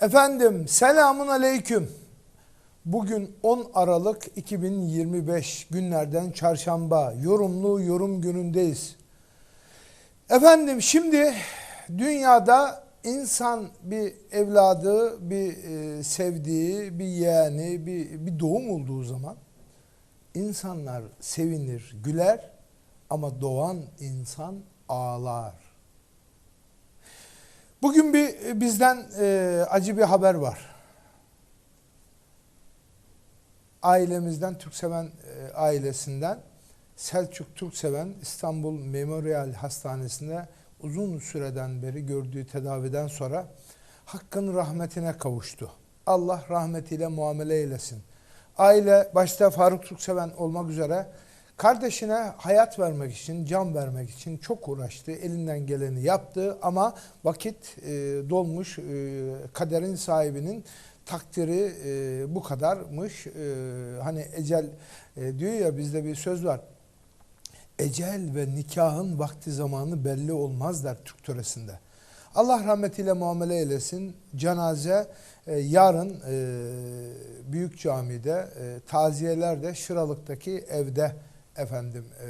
Efendim selamun aleyküm. Bugün 10 Aralık 2025 günlerden çarşamba yorumlu yorum günündeyiz. Efendim şimdi dünyada insan bir evladı, bir e, sevdiği, bir yeğeni, bir, bir doğum olduğu zaman insanlar sevinir, güler ama doğan insan ağlar. Bugün bir bizden e, acı bir haber var. Ailemizden, Türkseven e, ailesinden Selçuk Türkseven İstanbul Memorial Hastanesi'nde uzun süreden beri gördüğü tedaviden sonra Hakk'ın rahmetine kavuştu. Allah rahmetiyle muamele eylesin. Aile başta Faruk Türkseven olmak üzere kardeşine hayat vermek için, can vermek için çok uğraştı. Elinden geleni yaptı ama vakit e, dolmuş. E, kaderin sahibinin takdiri e, bu kadarmış. E, hani ecel e, diyor ya bizde bir söz var. Ecel ve nikahın vakti zamanı belli olmaz der Türk töresinde. Allah rahmetiyle muamele eylesin. Cenaze e, yarın e, Büyük Cami'de, e, taziyeler de Şıralık'taki evde efendim e,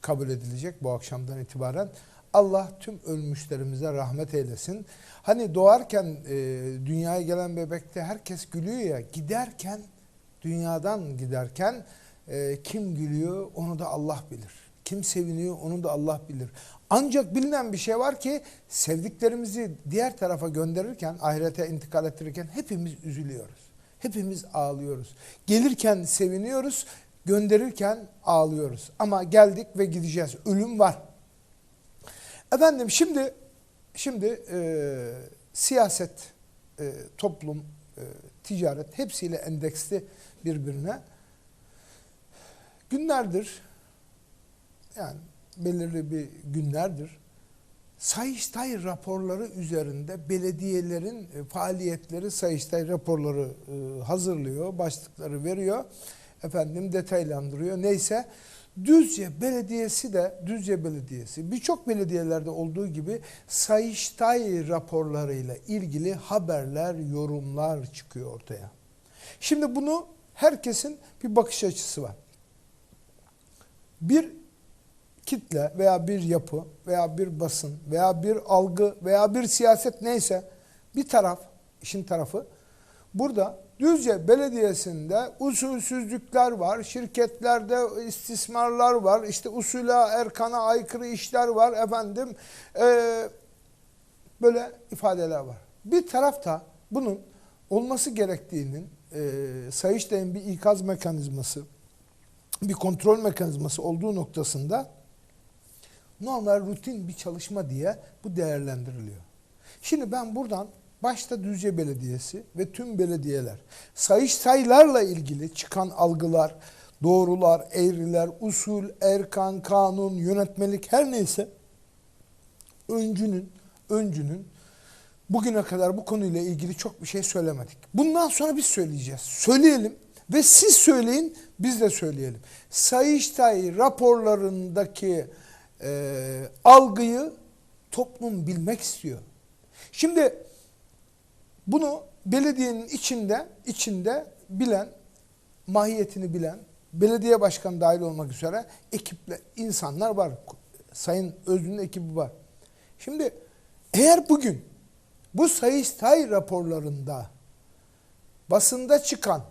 kabul edilecek bu akşamdan itibaren. Allah tüm ölmüşlerimize rahmet eylesin. Hani doğarken e, dünyaya gelen bebekte herkes gülüyor ya giderken dünyadan giderken e, kim gülüyor onu da Allah bilir. Kim seviniyor onu da Allah bilir. Ancak bilinen bir şey var ki sevdiklerimizi diğer tarafa gönderirken, ahirete intikal ettirirken hepimiz üzülüyoruz. Hepimiz ağlıyoruz. Gelirken seviniyoruz, gönderirken ağlıyoruz. Ama geldik ve gideceğiz. Ölüm var. Efendim şimdi şimdi e, siyaset, e, toplum, e, ticaret hepsiyle endeksli birbirine. Günlerdir yani belirli bir günlerdir Sayıştay raporları üzerinde belediyelerin e, faaliyetleri Sayıştay raporları e, hazırlıyor, başlıkları veriyor. Efendim detaylandırıyor. Neyse Düzce Belediyesi de Düzce Belediyesi birçok belediyelerde olduğu gibi Sayıştay raporlarıyla ilgili haberler, yorumlar çıkıyor ortaya. Şimdi bunu herkesin bir bakış açısı var. Bir kitle veya bir yapı veya bir basın veya bir algı veya bir siyaset neyse bir taraf, işin tarafı burada Düzce Belediyesi'nde usulsüzlükler var, şirketlerde istismarlar var, işte usula erkana aykırı işler var efendim, ee, böyle ifadeler var. Bir tarafta bunun olması gerektiğinin e, Sayıştay'ın bir ikaz mekanizması, bir kontrol mekanizması olduğu noktasında normal rutin bir çalışma diye bu değerlendiriliyor. Şimdi ben buradan başta Düzce Belediyesi ve tüm belediyeler sayıştaylarla ilgili çıkan algılar, doğrular, eğriler, usul, erkan, kanun, yönetmelik her neyse öncünün, öncünün bugüne kadar bu konuyla ilgili çok bir şey söylemedik. Bundan sonra biz söyleyeceğiz. Söyleyelim ve siz söyleyin, biz de söyleyelim. Sayıştay raporlarındaki e, algıyı toplum bilmek istiyor. Şimdi bunu belediyenin içinde içinde bilen, mahiyetini bilen, belediye başkanı dahil olmak üzere ekiple insanlar var. Sayın Özgün'ün ekibi var. Şimdi eğer bugün bu Sayıştay raporlarında basında çıkan,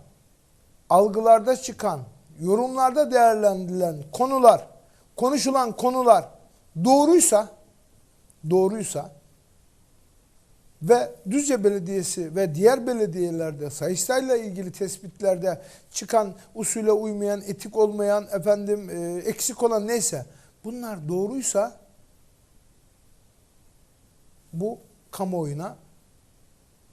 algılarda çıkan, yorumlarda değerlendirilen konular, konuşulan konular doğruysa, doğruysa ve Düzce Belediyesi ve diğer belediyelerde Sayıştay'la ilgili tespitlerde çıkan usule uymayan, etik olmayan, efendim e, eksik olan neyse bunlar doğruysa bu kamuoyuna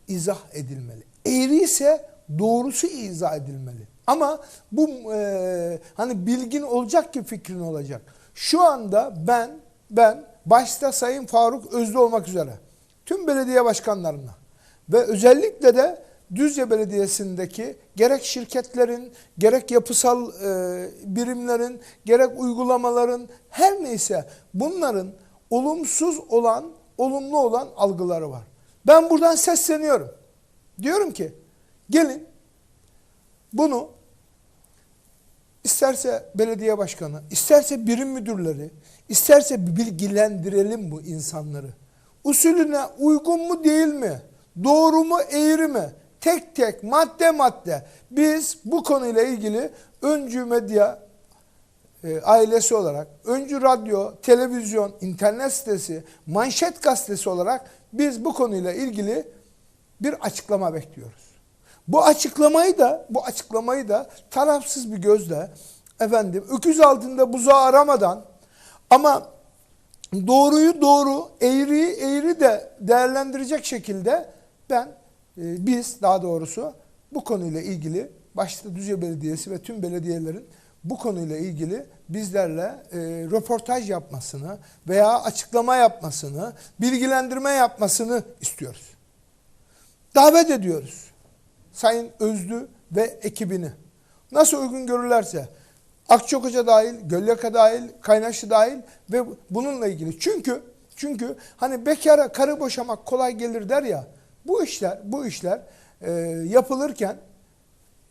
izah edilmeli. Eğri ise doğrusu izah edilmeli. Ama bu e, hani bilgin olacak ki fikrin olacak. Şu anda ben ben başta Sayın Faruk Özlü olmak üzere tüm belediye başkanlarına ve özellikle de Düzce Belediyesi'ndeki gerek şirketlerin, gerek yapısal e, birimlerin, gerek uygulamaların her neyse bunların olumsuz olan, olumlu olan algıları var. Ben buradan sesleniyorum. Diyorum ki gelin bunu isterse belediye başkanı, isterse birim müdürleri, isterse bilgilendirelim bu insanları. Usulüne uygun mu değil mi? Doğru mu eğri mi? Tek tek madde madde biz bu konuyla ilgili öncü medya e, ailesi olarak, öncü radyo, televizyon, internet sitesi, manşet gazetesi olarak biz bu konuyla ilgili bir açıklama bekliyoruz. Bu açıklamayı da bu açıklamayı da tarafsız bir gözle efendim öküz altında buzağı aramadan ama doğruyu doğru, eğriyi eğri de değerlendirecek şekilde ben e, biz daha doğrusu bu konuyla ilgili başta Düzce Belediyesi ve tüm belediyelerin bu konuyla ilgili bizlerle e, röportaj yapmasını veya açıklama yapmasını, bilgilendirme yapmasını istiyoruz. Davet ediyoruz. Sayın Özlü ve ekibini. Nasıl uygun görürlerse Akçakoca dahil, Gölyaka dahil, Kaynaşlı dahil ve bununla ilgili. Çünkü çünkü hani bekara karı boşamak kolay gelir der ya. Bu işler bu işler e, yapılırken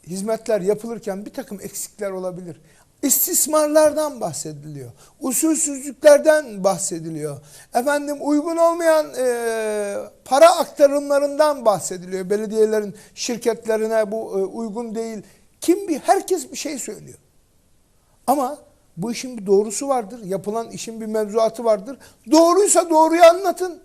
hizmetler yapılırken bir takım eksikler olabilir. İstismarlardan bahsediliyor. Usulsüzlüklerden bahsediliyor. Efendim uygun olmayan e, para aktarımlarından bahsediliyor. Belediyelerin şirketlerine bu e, uygun değil. Kim bir herkes bir şey söylüyor. Ama bu işin bir doğrusu vardır. Yapılan işin bir mevzuatı vardır. Doğruysa doğruyu anlatın.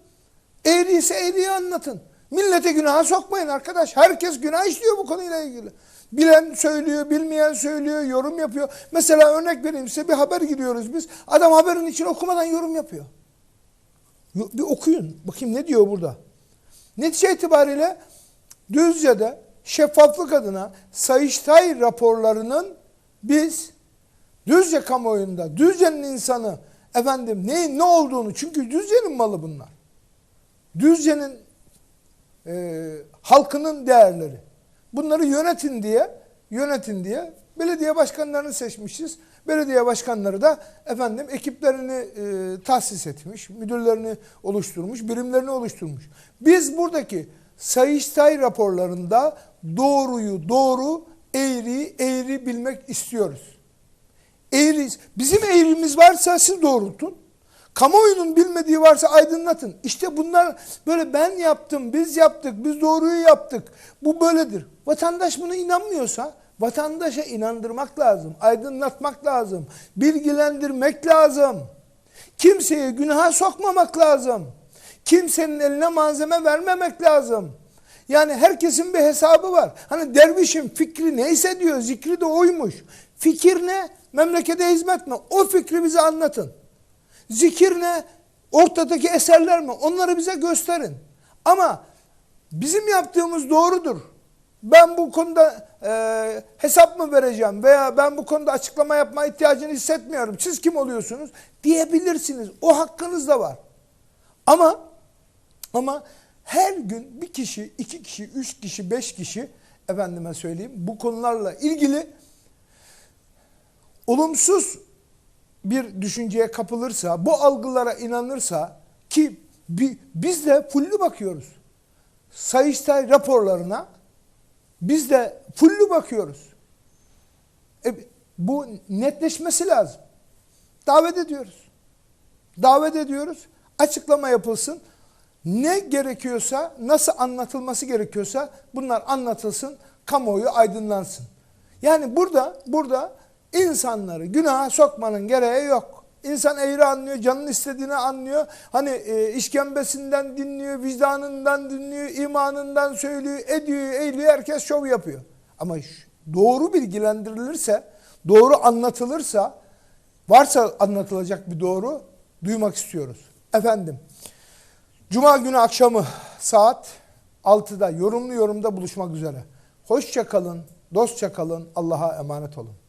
Eğriyse eğriyi anlatın. Millete günaha sokmayın arkadaş. Herkes günah işliyor bu konuyla ilgili. Bilen söylüyor, bilmeyen söylüyor, yorum yapıyor. Mesela örnek vereyim size bir haber giriyoruz biz. Adam haberin için okumadan yorum yapıyor. Bir okuyun. Bakayım ne diyor burada. Netice itibariyle Düzce'de şeffaflık adına Sayıştay raporlarının biz Düzce kamuoyunda, Düzce'nin insanı efendim neyin ne olduğunu çünkü Düzce'nin malı bunlar. Düzce'nin e, halkının değerleri. Bunları yönetin diye, yönetin diye belediye başkanlarını seçmişiz. Belediye başkanları da efendim ekiplerini e, tahsis etmiş, müdürlerini oluşturmuş, birimlerini oluşturmuş. Biz buradaki Sayıştay raporlarında doğruyu doğru, eğriyi eğri bilmek istiyoruz. Eğri, bizim eğrimiz varsa siz doğrultun. Kamuoyunun bilmediği varsa aydınlatın. İşte bunlar böyle ben yaptım, biz yaptık, biz doğruyu yaptık. Bu böyledir. Vatandaş buna inanmıyorsa vatandaşa inandırmak lazım, aydınlatmak lazım, bilgilendirmek lazım. Kimseyi günaha sokmamak lazım. Kimsenin eline malzeme vermemek lazım. Yani herkesin bir hesabı var. Hani dervişin fikri neyse diyor, zikri de oymuş. Fikir ne? Memlekete hizmet mi? O fikri bize anlatın. Zikir ne? Ortadaki eserler mi? Onları bize gösterin. Ama bizim yaptığımız doğrudur. Ben bu konuda e, hesap mı vereceğim veya ben bu konuda açıklama yapma ihtiyacını hissetmiyorum. Siz kim oluyorsunuz? Diyebilirsiniz. O hakkınız da var. Ama ama her gün bir kişi, iki kişi, üç kişi, beş kişi efendime söyleyeyim bu konularla ilgili olumsuz bir düşünceye kapılırsa, bu algılara inanırsa ki biz de fullu bakıyoruz. Sayıştay raporlarına biz de fullu bakıyoruz. E, bu netleşmesi lazım. Davet ediyoruz. Davet ediyoruz. Açıklama yapılsın. Ne gerekiyorsa, nasıl anlatılması gerekiyorsa bunlar anlatılsın, kamuoyu aydınlansın. Yani burada burada İnsanları günaha sokmanın gereği yok. İnsan eğri anlıyor, canın istediğini anlıyor. Hani e, işkembesinden dinliyor, vicdanından dinliyor, imanından söylüyor, ediyor, eğiliyor. Herkes şov yapıyor. Ama doğru bilgilendirilirse, doğru anlatılırsa, varsa anlatılacak bir doğru duymak istiyoruz. Efendim, Cuma günü akşamı saat 6'da yorumlu yorumda buluşmak üzere. Hoşça kalın, dostça kalın, Allah'a emanet olun.